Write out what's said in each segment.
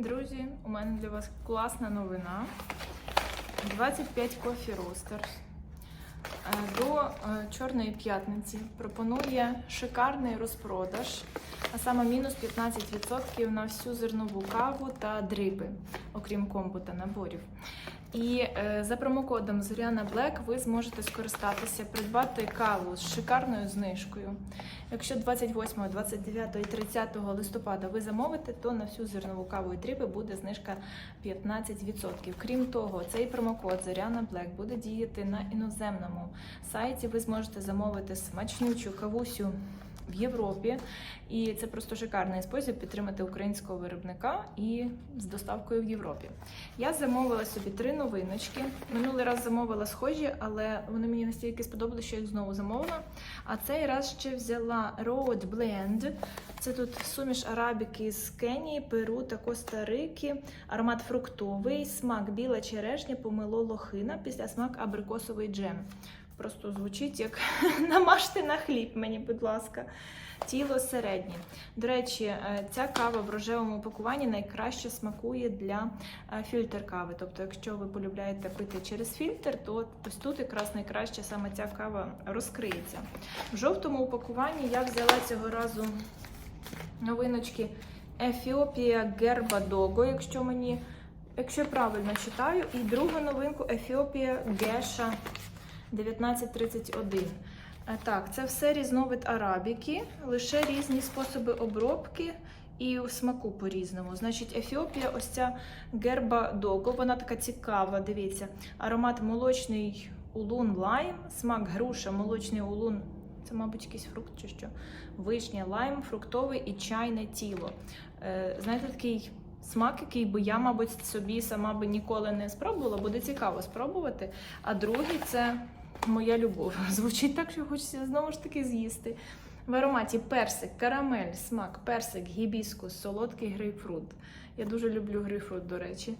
Друзі, у мене для вас класна новина. 25 Coffee Roasters е, до е, Чорної п'ятниці пропонує шикарний розпродаж, а саме мінус 15% на всю зернову каву та дриби, окрім комбу та наборів. І е, за промокодом Зоряна Black ви зможете скористатися, придбати каву з шикарною знижкою. Якщо 28, 29 і 30 листопада ви замовите, то на всю зернову каву і дріпи буде знижка 15%. Крім того, цей промокод Зоряна Black буде діяти на іноземному сайті. Ви зможете замовити смачнючу кавусю в Європі, і це просто шикарний спосіб підтримати українського виробника і з доставкою в Європі. Я замовила собі три новиночки. Минулий раз замовила схожі, але вони мені настільки сподобалися, що я їх знову замовила. А цей раз ще взяла Road Blend. Це тут суміш арабіки з Кенії, Перу та Коста-Рики. Аромат фруктовий, смак біла черешня, помило лохина, після смак абрикосовий джем. Просто звучить як намажте на хліб, мені, будь ласка. Тіло середнє. До речі, е, ця кава в рожевому упакуванні найкраще смакує для е, фільтр кави. Тобто, якщо ви полюбляєте пити через фільтр, то ось тут якраз найкраще саме ця кава розкриється. В жовтому упакуванні я взяла цього разу новиночки Ефіопія Герба Дого, якщо мені, якщо я правильно читаю, і другу новинку Ефіопія Геша 1931. Е, Так, це все різновид арабіки, лише різні способи обробки і у смаку по-різному. Значить, Ефіопія, ось ця герба дого, вона така цікава. Дивіться, аромат молочний улун лайм, смак груша, молочний улун. Це, мабуть, якийсь фрукт чи що. Вишня, лайм, фруктовий і чайне тіло. Е, знаєте, такий смак, який би я, мабуть, собі сама би ніколи не спробувала, буде цікаво спробувати. А другий це моя любов. Звучить так, що хочеться знову ж таки з'їсти. В ароматі персик, карамель, смак, персик, гібіскус, солодкий грейпфрут. Я дуже люблю грейпфрут, до речі.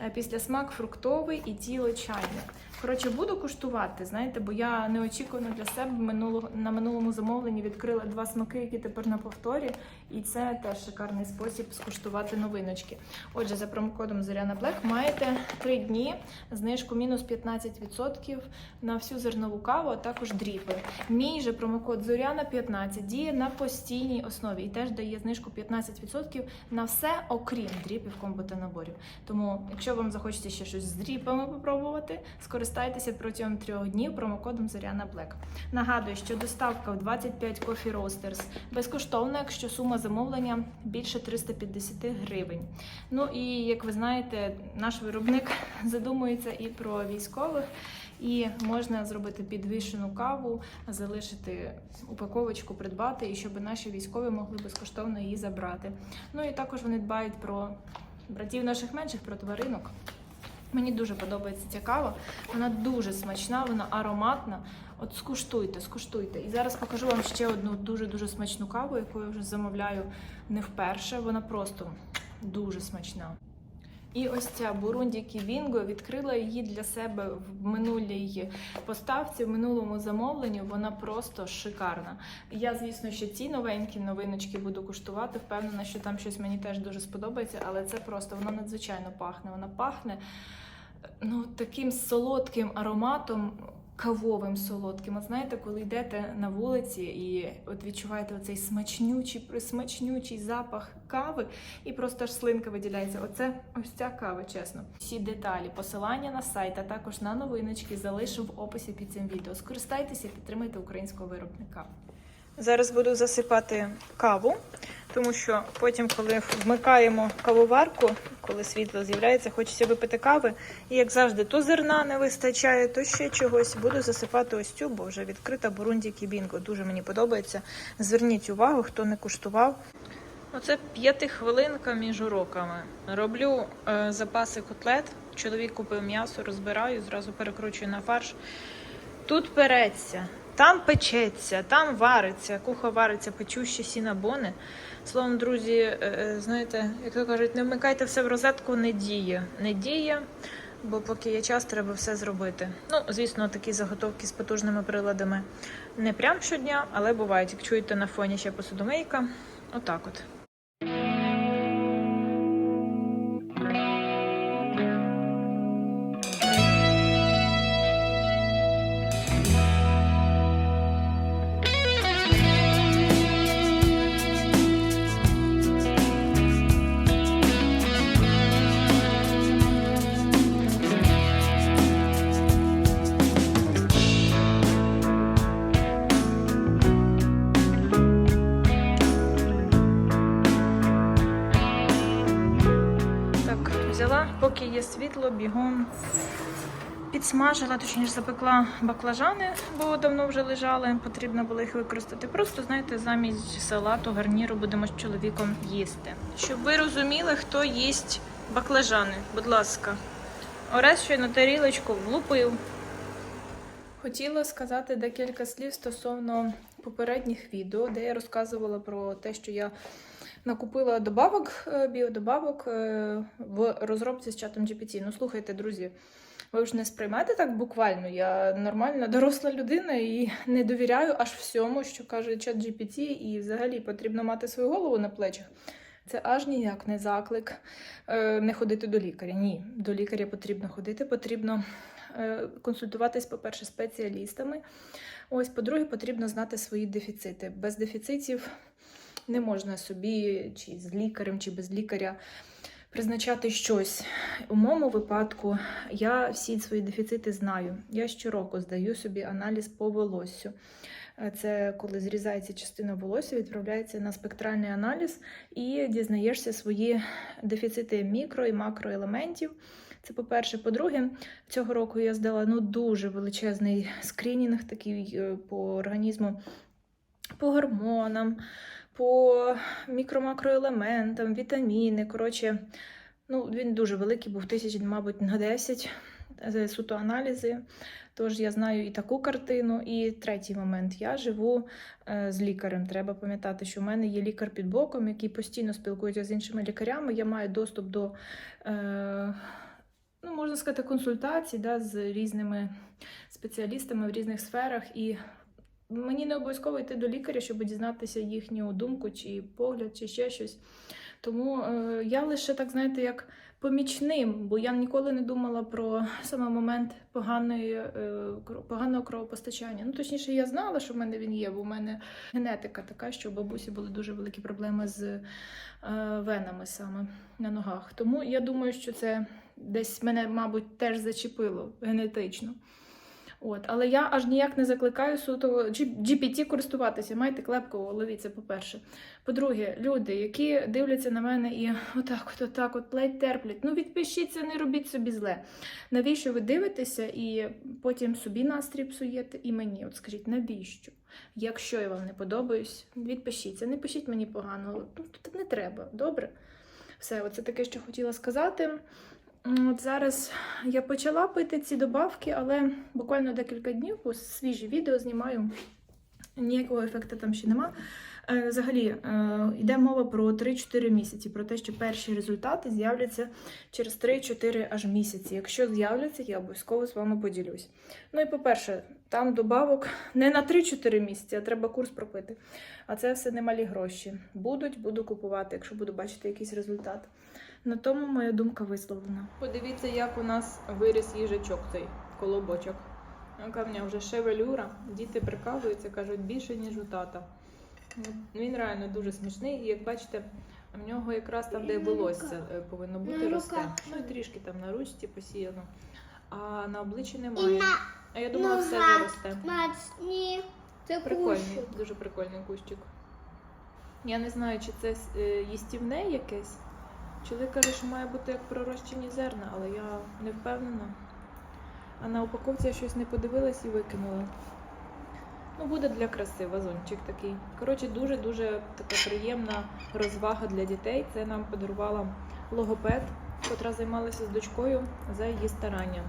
Е, Після смак фруктовий і тіло чайне. Коротше, буду куштувати, знаєте, бо я неочікувано для себе минулого, на минулому замовленні відкрила два смаки, які тепер на повторі. І це теж шикарний спосіб скуштувати новиночки. Отже, за промокодом Зоряна Black маєте 3 дні знижку мінус 15% на всю зернову каву, а також дріпи. Мій же промокод Зоряна 15 діє на постійній основі і теж дає знижку 15% на все, окрім дріпів, комбо та наборів. Тому, якщо вам захочеться ще щось з дріпами попробувати, скористайтеся протягом трьох днів промокодом Зоряна Black. Нагадую, що доставка в 25 Coffee Roasters безкоштовна, якщо сума замовлення більше 350 гривень. Ну і як ви знаєте, наш виробник задумується і про військових, і можна зробити підвищену каву, залишити упаковочку, придбати, і щоб наші військові могли безкоштовно її забрати. Ну і також вони дбають про братів наших менших, про тваринок. Мені дуже подобається ця кава. Вона дуже смачна, вона ароматна. От скуштуйте, скуштуйте. І зараз покажу вам ще одну дуже-дуже смачну каву, яку я вже замовляю не вперше. Вона просто дуже смачна. І ось ця Бурунді Ківінго відкрила її для себе в минулій поставці, в минулому замовленні. Вона просто шикарна. Я, звісно, ще ці новенькі новиночки буду куштувати. Впевнена, що там щось мені теж дуже сподобається, але це просто вона надзвичайно пахне. Вона пахне ну, таким солодким ароматом. Кавовим солодким. От знаєте, коли йдете на вулиці і от відчуваєте оцей смачнючий, присмачнючий запах кави, і просто аж слинка виділяється. Оце ось ця кава, чесно. Всі деталі, посилання на сайт, а також на новиночки залишу в описі під цим відео. Скористайтеся, підтримайте українського виробника. Зараз буду засипати каву, тому що потім, коли вмикаємо кавоварку, коли світло з'являється, хочеться випити кави. І як завжди, то зерна не вистачає, то ще чогось. Буду засипати ось цю, бо вже відкрита Бурунді Кібінго. Дуже мені подобається. Зверніть увагу, хто не куштував. Оце п'ятихвилинка між уроками. Роблю е, запаси котлет. Чоловік купив м'ясо, розбираю, зразу перекручую на фарш. Тут переться, там печеться, там вариться, куха вариться, печущі сінабони. Словом, друзі, е, е, знаєте, як то кажуть, не вмикайте все в розетку, не діє. Не діє, бо поки є час, треба все зробити. Ну, звісно, такі заготовки з потужними приладами не прям щодня, але бувають. Як чуєте на фоні ще посудомийка, отак от. Є світло, бігом підсмажила, точніше запекла баклажани, бо давно вже лежали, потрібно було їх використати. Просто, знаєте, замість салату, гарніру будемо з чоловіком їсти. Щоб ви розуміли, хто їсть баклажани, будь ласка. Орес щойно тарілочку влупив. Хотіла сказати декілька слів стосовно попередніх відео, де я розказувала про те, що я накупила добавок, е, біодобавок е, в розробці з чатом GPT. Ну, слухайте, друзі, ви ж не сприймете так буквально. Я нормальна доросла людина і не довіряю аж всьому, що каже чат GPT, і взагалі потрібно мати свою голову на плечах. Це аж ніяк не заклик е, не ходити до лікаря. Ні, до лікаря потрібно ходити, потрібно консультуватись, по-перше, спеціалістами. Ось, по-друге, потрібно знати свої дефіцити. Без дефіцитів не можна собі, чи з лікарем, чи без лікаря призначати щось. У моєму випадку я всі свої дефіцити знаю. Я щороку здаю собі аналіз по волоссю. Е, Це коли зрізається частина волосся, відправляється на спектральний аналіз і дізнаєшся свої дефіцити мікро і макроелементів. Це по-перше. По-друге, цього року я здала ну, дуже величезний скринінг такий е, по організму, по гормонам, по мікро-макроелементам, вітаміни. Коротше, ну, він дуже великий, був тисяч, мабуть, на 10 е, суто аналізи. Тож я знаю і таку картину. І третій момент. Я живу е, з лікарем. Треба пам'ятати, що в мене є лікар під боком, який постійно спілкується з іншими лікарями. Я маю доступ до, е, ну, можна сказати, консультацій да, з різними спеціалістами в різних сферах. І мені не обов'язково йти до лікаря, щоб дізнатися їхню думку чи погляд, чи ще щось. Тому е, я лише так, знаєте, як помічним, бо я ніколи не думала про саме момент поганої, е, поганого кровопостачання. Ну, точніше, я знала, що в мене він є, бо в мене генетика така, що у бабусі були дуже великі проблеми з е, венами саме на ногах. Тому я думаю, що це десь мене, мабуть, теж зачепило генетично. От, але я аж ніяк не закликаю суто GPT користуватися. Майте клепку в голові, це по-перше. По-друге, люди, які дивляться на мене і отак, от, отак, от ледь терплять. Ну відпишіться, не робіть собі зле. Навіщо ви дивитеся і потім собі настрій псуєте і мені? От скажіть, навіщо? Якщо я вам не подобаюсь, відпишіться. Не пишіть мені погано. Ну, тут не треба, добре? Все, оце таке, що хотіла сказати. От зараз я почала пити ці добавки, але буквально декілька днів, бо свіжі відео знімаю. Ніякого ефекту там ще нема. Е, Взагалі, е, йде мова про 3-4 місяці, про те, що перші результати з'являться через 3-4 аж місяці. Якщо з'являться, я обов'язково з вами поділюсь. Ну і по-перше, там добавок не на 3-4 місяці, а треба курс пропити. А це все немалі гроші. Будуть, буду купувати, якщо буду бачити якийсь результат. На тому моя думка висловлена. Подивіться, як у нас виріс їжачок цей колобочок. Яка в нього вже шевелюра. Діти прикалуються, кажуть, більше, ніж у тата. Ну, Він реально дуже смішний, і як бачите, в нього якраз там, де волосся е, повинно бути, росте. Ну і трішки там на ручці посіяно, а на обличчі немає. А я думала, все. Це Прикольний, дуже прикольний кущик. Я не знаю, чи це е, їстівне якесь. Чоловік каже, що має бути як пророщені зерна, але я не впевнена. А на упаковці я щось не подивилась і викинула. Ну, буде для краси вазончик такий. Коротше, дуже-дуже така приємна розвага для дітей. Це нам подарувала логопед, котра займалася з дочкою за її старання.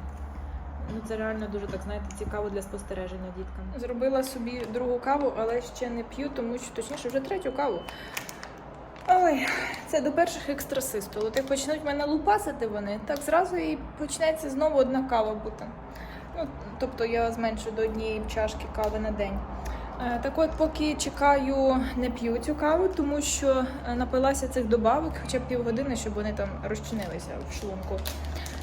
Ну, це реально дуже так, знаєте, цікаво для спостереження діткам. Зробила собі другу каву, але ще не п'ю, тому що точніше вже третю каву. Ой, це до перших екстрасистол. От як почнуть мене лупасити вони, так зразу і почнеться знову одна кава бути. Ну, тобто я зменшу до однієї чашки кави на день. Е, Так от, поки чекаю, не п'ю цю каву, тому що е, напилася цих добавок хоча б півгодини, щоб вони там розчинилися в шлунку.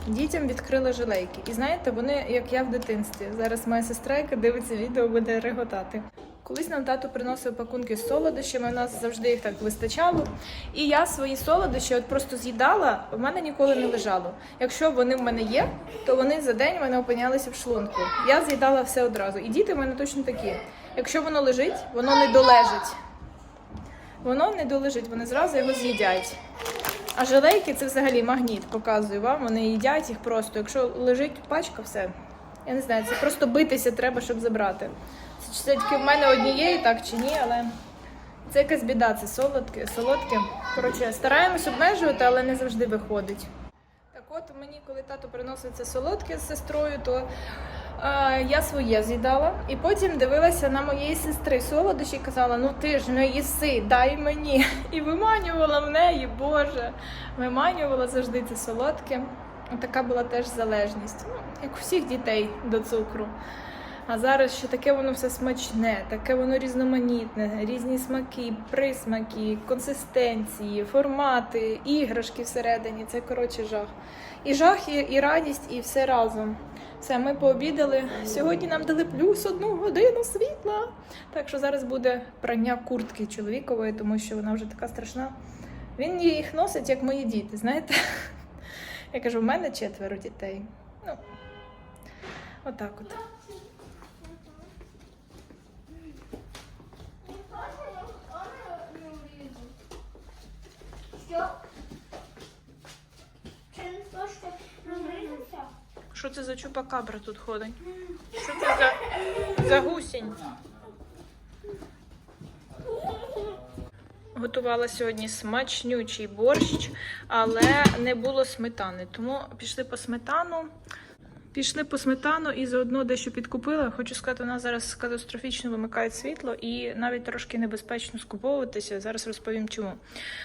Дітям відкрили жилейки. І знаєте, вони, як я в дитинстві. Зараз моя сестра, яка дивиться відео, буде реготати. Колись нам тато приносив пакунки з солодощами, у нас завжди їх так вистачало. І я свої солодощі от просто з'їдала, в мене ніколи не лежало. Якщо вони в мене є, то вони за день в мене опинялися в шлунку. Я з'їдала все одразу. І діти в мене точно такі. Якщо воно лежить, воно не долежить. Воно не долежить, вони зразу його з'їдять. А желейки це взагалі магніт, показую вам. Вони їдять їх просто. Якщо лежить пачка, все. Я не знаю, це просто битися треба, щоб забрати. Чи це тільки в мене однієї, так чи ні, але це якась біда, це солодке, солодке. Коротше, стараємось обмежувати, але не завжди виходить. Так от мені, коли тато приносив це солодке з сестрою, то е, я своє з'їдала. І потім дивилася на моєї сестри солодощі і казала: ну ти ж не їси, дай мені. І виманювала в неї, Боже. Виманювала завжди це солодке. Така була теж залежність, ну, як у всіх дітей до цукру. А зараз ще таке воно все смачне, таке воно різноманітне, різні смаки, присмаки, консистенції, формати, іграшки всередині. Це коротше жах. І жах, і, і радість, і все разом. Все, ми пообідали. Сьогодні нам дали плюс одну годину світла. Так що зараз буде прання куртки чоловікової, тому що вона вже така страшна. Він їх носить, як мої діти, знаєте? Я кажу, в мене четверо дітей. Ну, отак от. Що? Що це за чупакабра тут ходить? Що це за, за гусінь? Готувала сьогодні смачнючий борщ, але не було сметани. Тому пішли по сметану. Пішли по сметану і заодно дещо підкупила. Хочу сказати, у нас зараз катастрофічно вимикають світло і навіть трошки небезпечно скуповуватися. Зараз розповім чому.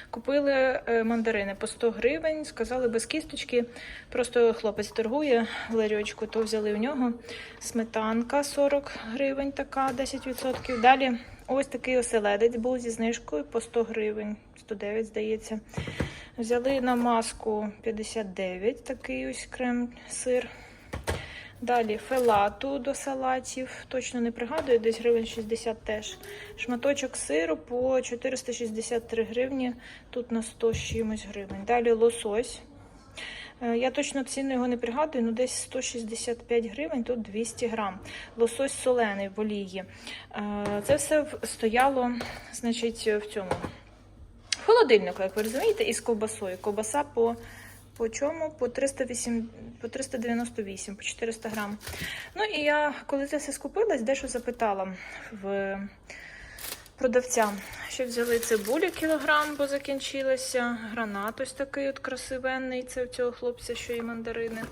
Купили е, мандарини по 100 гривень, сказали без кісточки. Просто хлопець торгує ларьочку, то взяли у нього. Сметанка 40 гривень, така 10%. Далі ось такий оселедець був зі знижкою по 100 гривень, 109, здається. Взяли на маску 59, такий ось крем-сир. Далі фелату до салатів, точно не пригадую, десь гривень 60 теж. Шматочок сиру по 463 гривні, тут на 100 з чимось гривень. Далі лосось. Е, Я точно ціну його не пригадую, ну десь 165 гривень, тут 200 грам. Лосось солений в олії. Е, Це все стояло, значить, в цьому холодильнику, як ви розумієте, із ковбасою. Ковбаса по, по чому? По 308, по 398, по 400 грам. Ну і я, коли це все скупилась, дещо запитала в продавця, що взяли цибулі кілограм, бо закінчилася. Гранат ось такий от красивенний, це в цього хлопця, що і мандарини.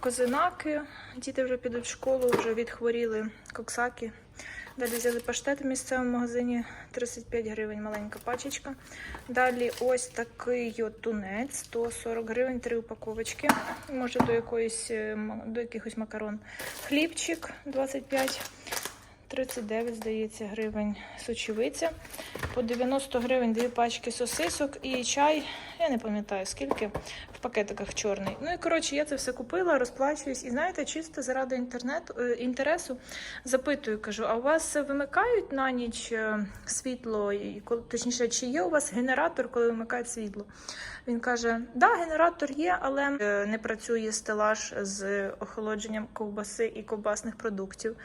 Козинаки, діти вже підуть в школу, вже відхворіли коксаки. Далі взяли паштет в місцевому магазині 35 гривень, маленька пачечка. Далі ось такий тунець, 140 гривень, три упаковочки. Може до якоїсь е, до якихось макарон. Хлібчик 25, 39, здається, гривень сочевиця. По 90 гривень дві пачки сосисок і чай. Я не пам'ятаю скільки в пакетиках чорний. Ну і коротше, я це все купила, розплачуюсь. І знаєте, чисто заради інтернету е, інтересу запитую, кажу: а у вас вимикають на ніч е, світло? Точніше, чи є у вас генератор, коли вимикають світло? Він каже: да, генератор є, але е, не працює стелаж з охолодженням ковбаси і ковбасних продуктів.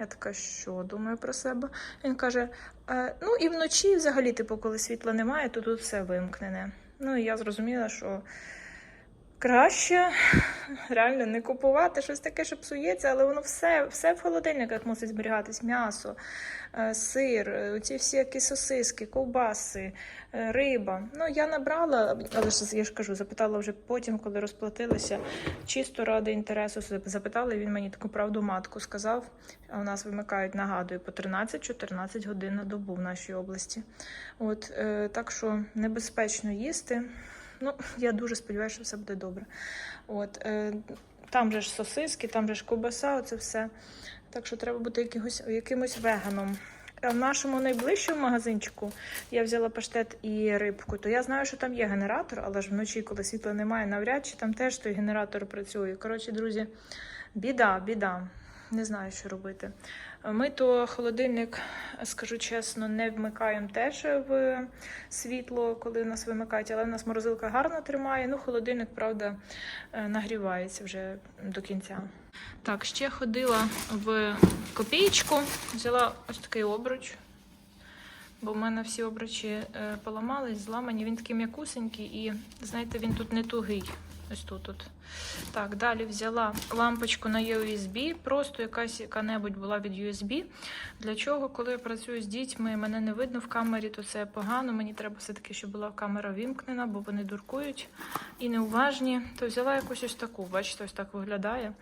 Я така, що думаю про себе. Він каже: е, ну і вночі, взагалі, типу, коли світла немає, то тут все вимкнене. Ну і я зрозуміла, що краще реально не купувати щось таке, що псується, але воно все, все в холодильниках мусить зберігатись: м'ясо, е, сир, е, ці всі які сосиски, ковбаси, е, риба. Ну я набрала, але ж я ж кажу, запитала вже потім, коли розплатилася, чисто ради інтересу запитала, він мені таку правду матку сказав. У нас вимикають, нагадую, по 13-14 годин на добу в нашій області. От так що небезпечно їсти. Ну, я дуже сподіваюся, що все буде добре. От, е, там же ж сосиски, там же ж ковбаса, оце все. Так що треба бути якимось, якимось веганом. В нашому найближчому магазинчику я взяла паштет і рибку, то я знаю, що там є генератор, але ж вночі, коли світла немає, навряд чи там теж той генератор працює. Коротше, друзі, біда, біда. Не знаю, що робити. Ми то холодильник, скажу чесно, не вмикаємо теж в світло, коли нас вимикають, але в нас морозилка гарно тримає. Ну, холодильник, правда, е, нагрівається вже до кінця. Так, ще ходила в копієчку, взяла ось такий обруч. бо в мене всі обручі е, поламались, зламані. Він такий м'якусенький і, знаєте, він тут не тугий. Ось тут. от. Так, далі взяла лампочку на USB, просто якась яка-небудь була від USB. Для чого, коли я працюю з дітьми, мене не видно в камері, то це погано. Мені треба все-таки, щоб була камера вімкнена, бо вони дуркують і неуважні. То взяла якусь ось таку, бачите, ось так виглядає.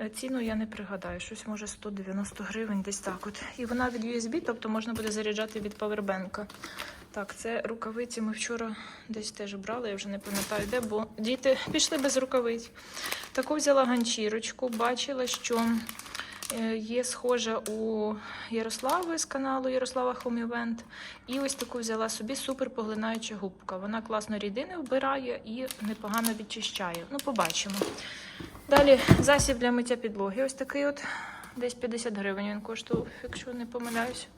Е, Ціну я не пригадаю, щось може 190 гривень, десь так. От. І вона від USB, тобто можна буде заряджати від павербенка. Так, це рукавиці ми вчора десь теж брали, я вже не пам'ятаю де, бо діти пішли без рукавиць. Таку взяла ганчірочку, бачила, що є схожа у Ярослави з каналу Ярослава Event. І ось таку взяла собі супер поглинаюча губка. Вона класно рідини вбирає і непогано відчищає. Ну, побачимо. Далі засіб для миття підлоги. Ось такий от. Десь 50 гривень він коштував, якщо не помиляюсь.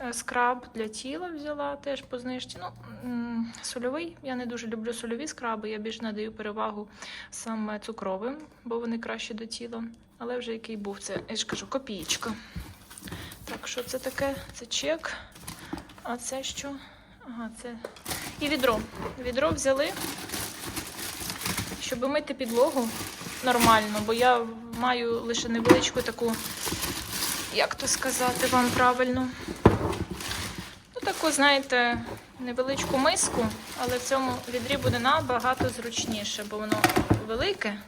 Е, Скраб для тіла взяла теж по знижці. Ну, сольовий. Я не дуже люблю сольові скраби. Я більш надаю перевагу саме цукровим, бо вони краще до тіла. Але вже який був це, я ж кажу, копієчка. Так, що це таке? Це чек. А це що? Ага, це. І відро. Відро взяли, щоб мити підлогу нормально, бо я маю лише невеличку таку, як то сказати вам правильно. Ну, таку, знаєте, невеличку миску, але в цьому відрі буде набагато зручніше, бо воно велике.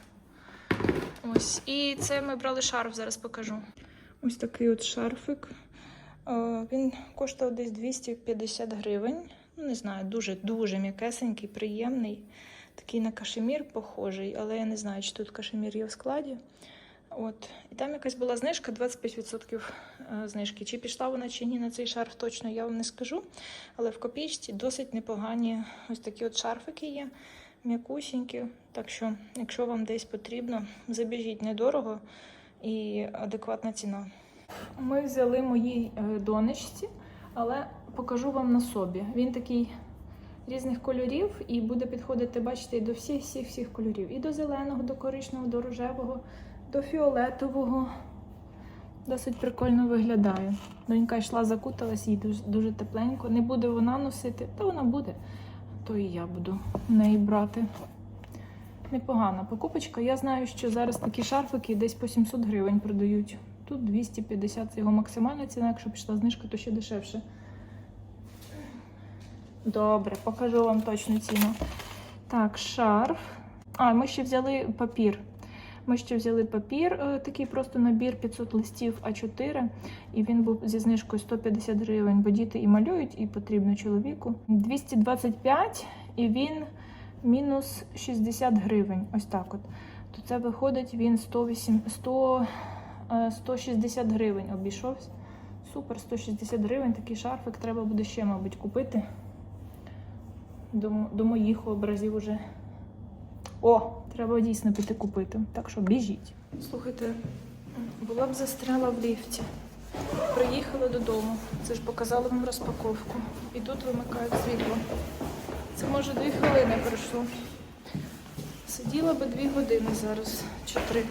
Ось. І це ми брали шарф, зараз покажу. Ось такий от шарфик. Е, Він коштував десь 250 гривень. Ну, не знаю, дуже-дуже м'якесенький, приємний. Такий на кашемір похожий, але я не знаю, чи тут кашемір є в складі. От. І там якась була знижка 25% е, знижки. Чи пішла вона чи ні на цей шарф, точно я вам не скажу. Але в копійці досить непогані ось такі от шарфики є, м'якусінькі. Так що, якщо вам десь потрібно, забіжіть недорого і адекватна ціна. Ми взяли моїй е, донечці, але покажу вам на собі. Він такий різних кольорів і буде підходити, бачите, до всіх всіх всіх кольорів. І до зеленого, до коричневого, до рожевого, до фіолетового. Досить прикольно виглядає. Донька йшла, закуталась, їй дуже, дуже тепленько. Не буде вона носити, та вона буде, то і я буду неї брати. Непогана покупочка. Я знаю, що зараз такі шарфики десь по 700 гривень продають. Тут 250 це його максимальна ціна, якщо пішла знижка, то ще дешевше. Добре, покажу вам точну ціну. Так, шарф. А, ми ще взяли папір. Ми ще взяли папір, е, такий просто набір 500 листів А4, і він був зі знижкою 150 гривень, бо діти і малюють, і потрібно чоловіку. 225, і він мінус 60 гривень. Ось так от. То це виходить він 108, 100, е, 160 гривень обійшовся. Супер, 160 гривень. Такий шарфик треба буде ще, мабуть, купити. До, до моїх образів уже. О, треба дійсно піти купити. Так що біжіть. Слухайте, була б застряла в ліфті. Приїхала додому. Це ж показала вам розпаковку. І тут вимикають світло. Це може дві хвилини пройшло. Сиділа би дві години зараз чи три.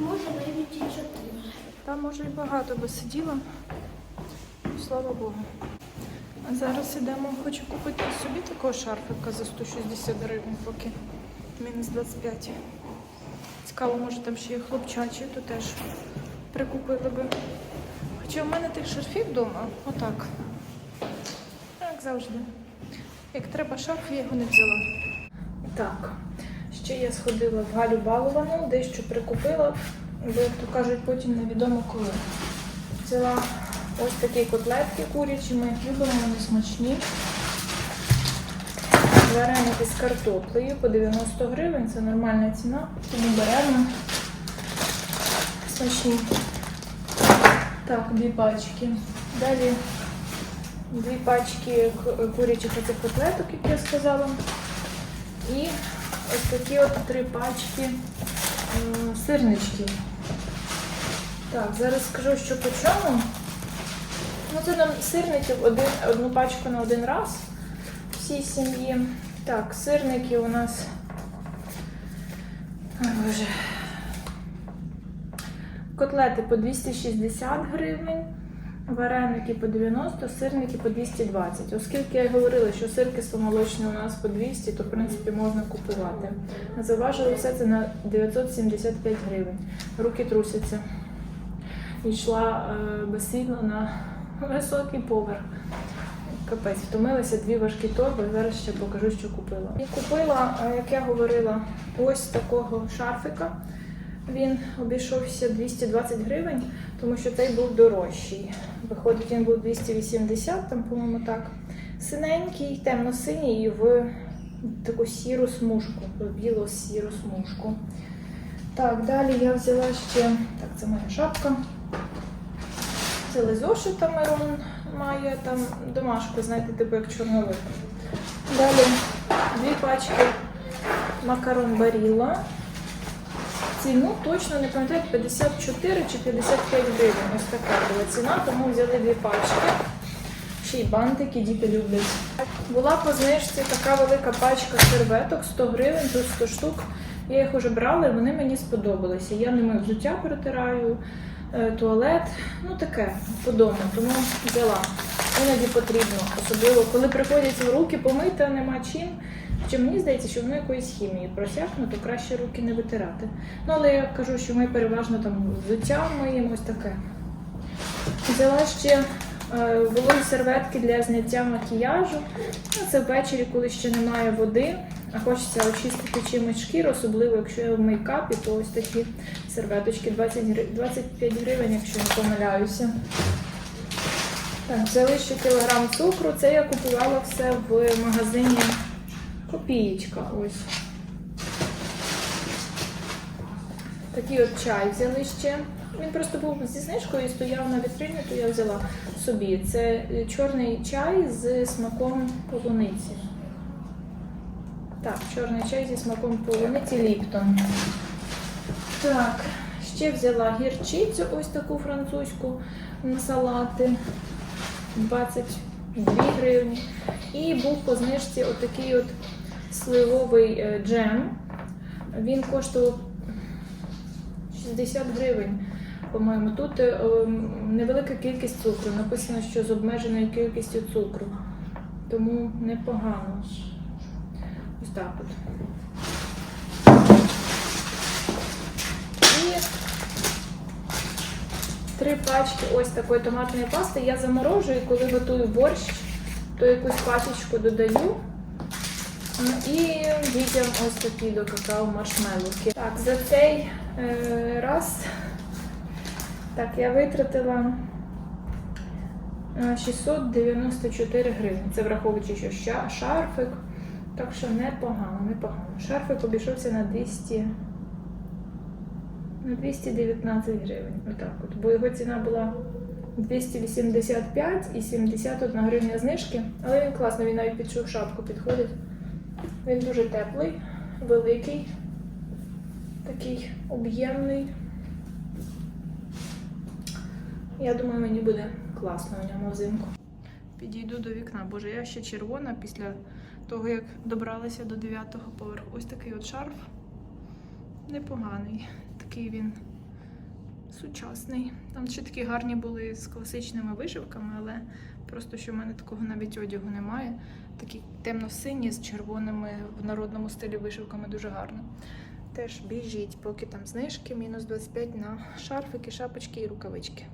Може навіть і чотири. Там може і багато би сиділа. Слава Богу. А зараз ідемо, хочу купити собі такого шарфика за 160 гривень, поки мінус 25. Цікаво, може там ще є хлопчачі, то теж прикупили би. Хоча в мене тих шарфів вдома, отак. Як завжди. Як треба шарф, я його не взяла. Так, ще я сходила в Галю Баловану, дещо прикупила, бо, як то кажуть, потім невідомо коли. Взяла ось такі котлетки курячі, ми їх любимо, вони смачні. Вареники з картоплею по 90 гривень, це нормальна ціна, тому беремо. Смачні. Так, дві пачки. Далі дві пачки курячих оцих котлеток, як я сказала. І ось такі от три пачки сирничків. Так, зараз скажу, що по чому. Ну, це нам сирників один, одну пачку на один раз всій сім'ї. Так, сирники у нас. Боже. Котлети по 260 гривень. Вареники по 90, сирники по 220. Оскільки я говорила, що сир кисломолочний у нас по 200, то в принципі можна купувати. Заважили все це на 975 гривень. Руки трусяться. Йшла е, без світла на високий поверх. Капець, втомилася дві важкі торби. Зараз ще покажу, що купила. І купила, е, як я говорила, ось такого шарфика. Він обійшовся 220 гривень, тому що цей був дорожчий. Виходить, він був 280, там, по-моєму, так. Синенький, темно-синій в таку сіру смужку, в біло-сіру смужку. Так, далі я взяла ще. Так, це моя шапка. Це зошита Мирон має там домашку, знаєте, типу як чорновик. Далі дві пачки макарон Баріла. Ціну точно не пам'ятаю, 54 чи 55 гривень. Ось така була ціна, тому взяли дві пачки. Ще й бантики діти люблять. Була по знижці така велика пачка серветок, 100 гривень, тут 100 штук. Я їх уже брала, і вони мені сподобалися. Я ними взуття протираю, туалет, ну таке по дому, тому взяла. Іноді потрібно, особливо коли приходять в руки помити, а нема чим. Чи мені здається, що воно якоїсь хімії просякне, то краще руки не витирати. Ну, але я кажу, що ми переважно там взуття миємо ось таке. Взяла ще е, вологі серветки для зняття макіяжу. Ну, це ввечері, коли ще немає води, а хочеться очистити чимось шкіру, особливо якщо я в мейкапі, то ось такі серветочки 20 25 гривень, якщо не помиляюся. Так, взяли ще кілограм цукру. Це я купувала все в магазині Копієчка. Ось. Такий от чай взяли ще. Він просто був зі знижкою і стояв на вітрині, то я взяла собі. Це чорний чай з смаком полуниці. Так, чорний чай зі смаком полуниці Ліптон. Так, ще взяла гірчицю, ось таку французьку на салати. 22 гривні. І був по знижці отакий от сливовий е, джем. Він коштував 60 гривень, по-моєму. Тут е, невелика кількість цукру. Написано, що з обмеженою кількістю цукру. Тому непогано. Ось так от. І три пачки ось такої томатної пасти. Я заморожую, коли готую борщ, то якусь пачечку додаю. Ну, І дітям ось такі до какао маршмеллоки. Так, за цей е, раз так, я витратила е, 694 гривні. Це враховуючи, що шарфик. Так що непогано, непогано. Шарфик обійшовся на 200 на 219 гривень. Отак от. Бо його ціна була 285 і 71 гривня знижки. Але він класно, він навіть під шапку підходить. Він дуже теплий, великий, такий об'ємний. Я думаю, мені буде класно в ньому взимку. Підійду до вікна. Боже, я ще червона після того, як добралася до 9-го поверху. Ось такий от шарф. Непоганий. Такий він сучасний. Там ще такі гарні були з класичними вишивками, але просто що в мене такого навіть одягу немає. Такі темно-сині з червоними в народному стилі вишивками дуже гарно. Теж біжіть, поки там знижки, мінус 25 на шарфики, шапочки і рукавички.